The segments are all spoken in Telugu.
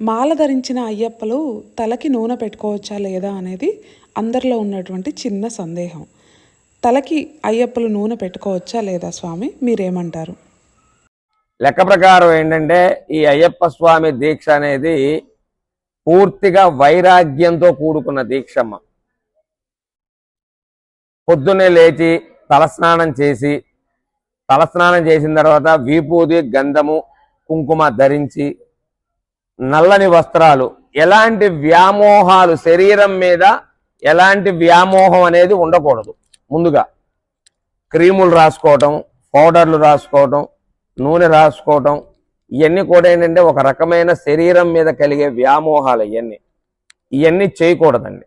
మాల ధరించిన అయ్యప్పలు తలకి నూనె పెట్టుకోవచ్చా లేదా అనేది అందరిలో ఉన్నటువంటి చిన్న సందేహం. తలకి అయ్యప్పలు నూనె పెట్టుకోవచ్చా లేదా స్వామి మీరేమంటారు? లెక్క ప్రకారం ఏంటంటే ఈ అయ్యప్ప స్వామి దీక్ష అనేది పూర్తిగా వైరాగ్యంతో కూడుకున్న దీక్షమ్మ. పొద్దున్నే లేచి తలస్నానం చేసి తలస్నానం చేసిన తర్వాత వీపూది గంధము కుంకుమ ధరించి నల్లని వస్త్రాలు. ఎలాంటి వ్యామోహాలు శరీరం మీద ఎలాంటి వ్యామోహం అనేది ఉండకూడదు. ముందుగా క్రీములు రాసుకోవటం పౌడర్లు రాసుకోవటం నూనె రాసుకోవటం ఇవన్నీ కూడా ఏంటంటే ఒక రకమైన శరీరం మీద కలిగే వ్యామోహాలు ఇవన్నీ ఇవన్నీ చేయకూడదండి.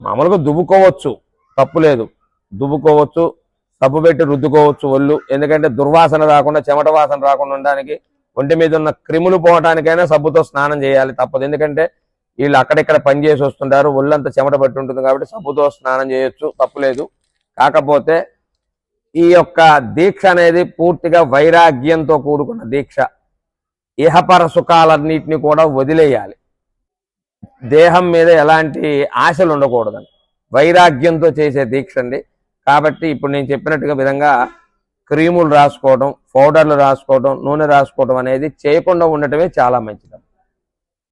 మామూలుగా దువ్వుకోవచ్చు తప్పులేదు దువ్వుకోవచ్చు సబ్బు పెట్టి రుద్దుకోవచ్చు ఒళ్ళు. ఎందుకంటే దుర్వాసన రాకుండా చెమట వాసన రాకుండా ఉండడానికి ఒంటి మీద ఉన్న క్రిములు పోవటానికైనా సబ్బుతో స్నానం చేయాలి తప్పదు. ఎందుకంటే వీళ్ళు అక్కడిక్కడ పని చేసి వస్తుంటారు ఒళ్ళంతా చెమట పట్టి ఉంటుంది కాబట్టి సబ్బుతో స్నానం చేయొచ్చు తప్పులేదు కాకపోతే ఈ యొక్క దీక్ష అనేది పూర్తిగా వైరాగ్యంతో కూడుకున్న దీక్ష. ఇహపర సుఖాలన్నింటినీ కూడా వదిలేయాలి. దేహం మీద ఎలాంటి ఆశలు ఉండకూడదని. వైరాగ్యంతో చేసే దీక్ష అండి. కాబట్టి ఇప్పుడు నేను చెప్పినట్టుగా విధంగా క్రీములు రాసుకోవడం పౌడర్లు రాసుకోవడం నూనె రాసుకోవడం అనేది చేయకుండా ఉండటమే చాలా మంచిది.